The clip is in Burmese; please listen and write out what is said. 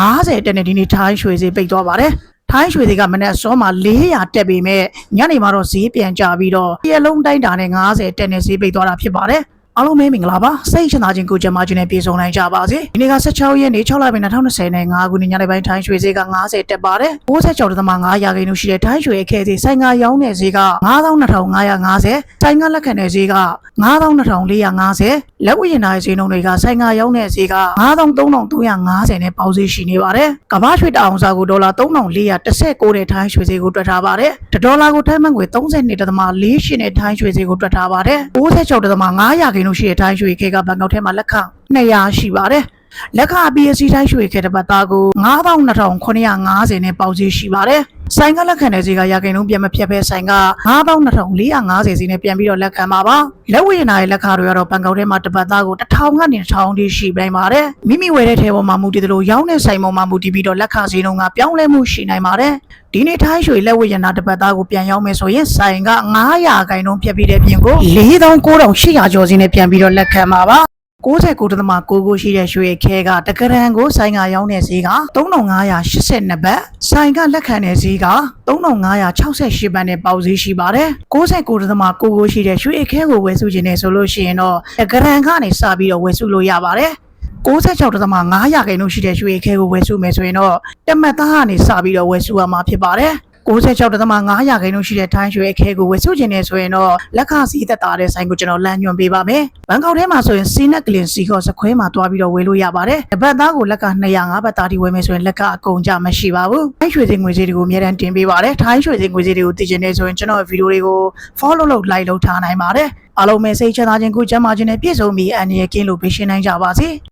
90တက်နေဒီနေ့ထိုင်းရွှေဈေးပိတ်သွားပါတယ်ထိုင်းရွှေဈေးကမနေ့အစောမှာ400တက်ပေမဲ့ညနေမှာတော့ဈေးပြန်ကျပြီးတော့ဒီအလုံးတိုင်းတာနဲ့90တက်နေဈေးပိတ်သွားတာဖြစ်ပါတယ် အားလုံးပဲမင်္ဂလာပါစိတ်ချမ်းသာခြင်းကိုကြံပါခြင်းနဲ့ပြည့်စုံနိုင်ကြပါစေဒီနေ့က16ရက်နေ့6လပိုင်း2020နဲ့5ခုနှစ်ညနေပိုင်းထိုင်းရွှေဈေးက90တက်ပါတယ်96.5ရာခိုင်နှုန်းရှိတဲ့ထိုင်းရွှေအခဲဈေးဆိုင်ကရောင်းတဲ့ဈေးက92,550ဆိုင်ကလက်ခံတဲ့ဈေးက92,450လက်ဝတ်ရင်သားရဲ့ဈေးနှုန်းတွေကဆိုင်ကရောင်းတဲ့ဈေးက93,350နဲ့ပေါက်ဈေးရှိနေပါတယ်ကမ္ဘာရွှေတအောင်စားကိုဒေါ်လာ3,419တဲ့ထိုင်းရွှေဈေးကိုတွက်ထားပါတယ်တစ်ဒေါ်လာကိုထိုင်းမန်ငွေ32.48နဲ့ထိုင်းရွှေဈေးကိုတွက်ထားပါတယ်96.5ရာခိုင်နှုန်းရှိတဲ့ထိုင်းရွှေခဲကဘန်ကောက်ထဲမှာလက်ခံ200ရှိပါတယ် လက်ခအပီအစီတိုင်းရွှေခဲတစ်ပတ်သားကို92,950နဲ့ပေါက်ဈေးရှိပါတယ်။ဆိုင်ကလက်ခံတဲ့ဈေးကရာခိုင်နှုန်းပြန်မဖြတ်ဘဲဆိုင်က92,450ဈေးနဲ့ပြန်ပြီးတော့လက်ခံပါပါ။လက်ဝယ်ရနာရဲ့လက်ခတွေကတော့ဘန်ကောက်ထဲမှာတစ်ပတ်သားကို1000ကနေ1000ထိရှိနိုင်ပါတယ်။မိမိဝယ်တဲ့ထဲပေါ်မှာမူတည်သလိုရောင်းတဲ့ဆိုင်ပေါ်မှာမူတည်ပြီးတော့လက်ခဈေးနှုန်းကပြောင်းလဲမှုရှိနိုင်ပါတယ်။ဒီနေ့ထိုင်းရွှေလက်ဝယ်ရနာတစ်ပတ်သားကိုပြန်ရောင်းမယ်ဆိုရင်ဆိုင်က900ခိုင်နှုန်းဖြတ်ပြီးတဲ့ပြင်ကို49,800ကျော်ဈေးနဲ့ပြန်ပြီးတော့လက်ခံပါပါ။ 69.9ကိုရှိတဲ့ရွှေခဲကတကရန်ကိုဆိုင်ကရောင်းတဲ့ဈေးက3582ဘတ်ဆိုင်ကလက်ခံတဲ့ဈေးက3568ဘတ်နဲ့ပေါက်ဈေးရှိပါတယ်69.9ကိုရှိတဲ့ရွှေခဲကိုဝယ်စုခြင်းနဲ့ဆိုလို့ရှိရင်တော့တကရန်ကနေစပြီးတော့ဝယ်စုလို့ရပါတယ်96.5ရာခိုင်နှုန်းရှိတဲ့ရွှေခဲကိုဝယ်စုမယ်ဆိုရင်တော့တမတ်သားကနေစပြီးတော့ဝယ်စုရမှာဖြစ်ပါတယ် 96.5ရာခိုင်နှုန်းရှိတဲ့ထိုင်းရွှေအခဲကိုဝယ်စုခြင်းနဲ့ဆိုရင်တော့လက်ခစီးသက်တာတဲ့ဆိုင်ကိုကျွန်တော်လမ်းညွှန်ပေးပါမယ်။ဘန်ကောက်ထဲမှာဆိုရင်စီနက်ကလင်စီကောစခွဲမှာတွားပြီးတော့ဝယ်လို့ရပါတယ်။တပတ်သားကိုလက်က205ဘတ်သားဒီဝယ်မယ်ဆိုရင်လက်ကအကုန်ကြမရှိပါဘူး။ထိုင်းရွှေစင်ငွေစည်းတွေကိုအများတန်းတင်ပေးပါတယ်။ထိုင်းရွှေစင်ငွေစည်းတွေကိုသိချင်နေဆိုရင်ကျွန်တော်ဗီဒီယိုတွေကို follow လုပ် like လုပ်ထားနိုင်ပါတယ်။အားလုံးပဲစိတ်ချမ်းသာခြင်းကိုကျန်းမာခြင်းနဲ့ပြည့်စုံပြီးအန္တရာယ်ကင်းလို့ပေးရှင်းနိုင်ကြပါစေ။